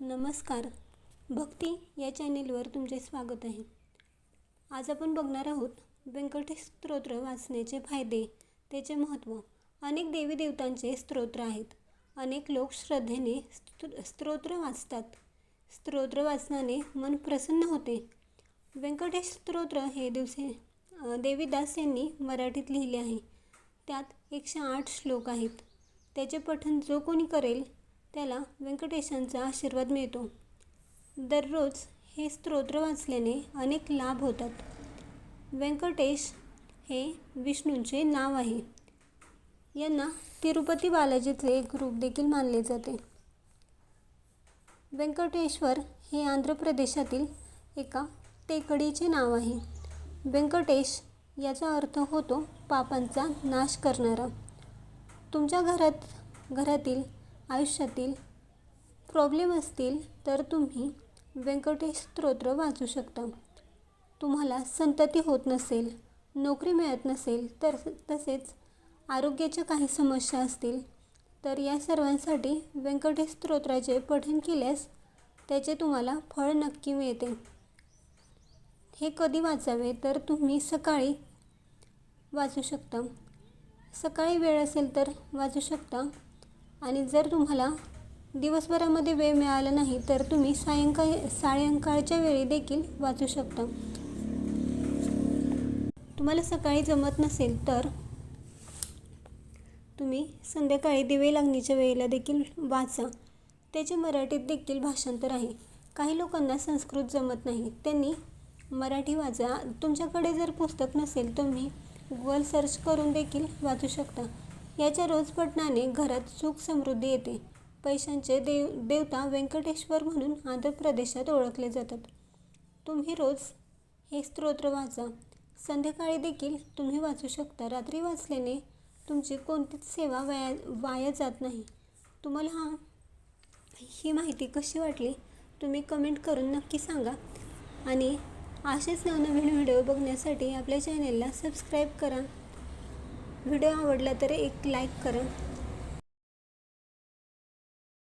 नमस्कार. भक्ती या चॅनेलवर तुमचे स्वागत आहे. आज आपण बघणार आहोत व्यंकटेश स्तोत्र वाचण्याचे फायदे त्याचे महत्त्व. अनेक देवी देवतांचे स्तोत्र आहेत. अनेक लोक श्रद्धेने स्तोत्र वाचतात. स्तोत्र वाचनाने मन प्रसन्न होते. व्यंकटेश स्तोत्र हे दिवसे देवीदास यांनी मराठीत लिहिले आहे. त्यात एकशे आठ श्लोक आहेत. त्याचे पठण जो कोणी करेल त्याला व्यंकटेशांचा आशीर्वाद मिळतो. दररोज हे स्तोत्र वाचल्याने अनेक लाभ होतात. व्यंकटेश हे विष्णूंचे नाव आहे. यांना तिरुपती बालाजीचे एक रूप देखील मानले जाते. व्यंकटेश्वर हे आंध्र प्रदेशातील एका टेकडीचे नाव आहे. व्यंकटेश याचा अर्थ होतो पापांचा नाश करणारा. तुमच्या घरात घरातील आयुष्यातील प्रॉब्लेम असतील तर तुम्ही व्यंकटेश स्तोत्र वाचू शकता. तुम्हाला संतती होत नसेल नोकरी मिळत नसेल तर तसेच आरोग्याच्या काही समस्या असतील तर या सर्वांसाठी व्यंकटेश स्तोत्राचे पठण केल्यास त्याचे तुम्हाला फळ नक्की मिळते. हे कधी वाचावे तर तुम्ही सकाळी वाचू शकता. सकाळी वेळ असेल तर वाचू शकता. आणि जर तुम्हाला दिवसभरामध्ये वेळ मिळाला नाही तर तुम्ही सायंकाळी सायंकाळच्या वेळी देखील वाचू शकता. तुम्हाला सकाळी जमत नसेल तर तुम्ही संध्याकाळी दिवे लागणीच्या वेळेला देखील वाचा. त्याचे मराठीत देखील भाषांतर आहे. काही लोकांना संस्कृत जमत नाही. त्यांनी मराठी वाचा. तुमच्याकडे जर पुस्तक नसेल तुम्ही गुगल सर्च करून देखील वाचू शकता. याच्या रोज पठणाने घरात सुख समृद्धी येते. पैशांचे देव देवता व्यंकटेश्वर म्हणून आंध्र प्रदेशात ओळखले जातात. तुम्ही रोज हे स्तोत्र वाचा. संध्याकाळी देखील तुम्ही वाचू शकता. रात्री वाचल्याने तुमची कोणतीच सेवा वाया वाया जात नाही. तुम्हाला हा ही माहिती कशी वाटली तुम्ही कमेंट करून नक्की सांगा. आणि असेच नवनवीन व्हिडिओ बघण्यासाठी आपल्या चॅनेलला सबस्क्राईब करा. व्हिडिओ आवडला तर एक लाईक करा.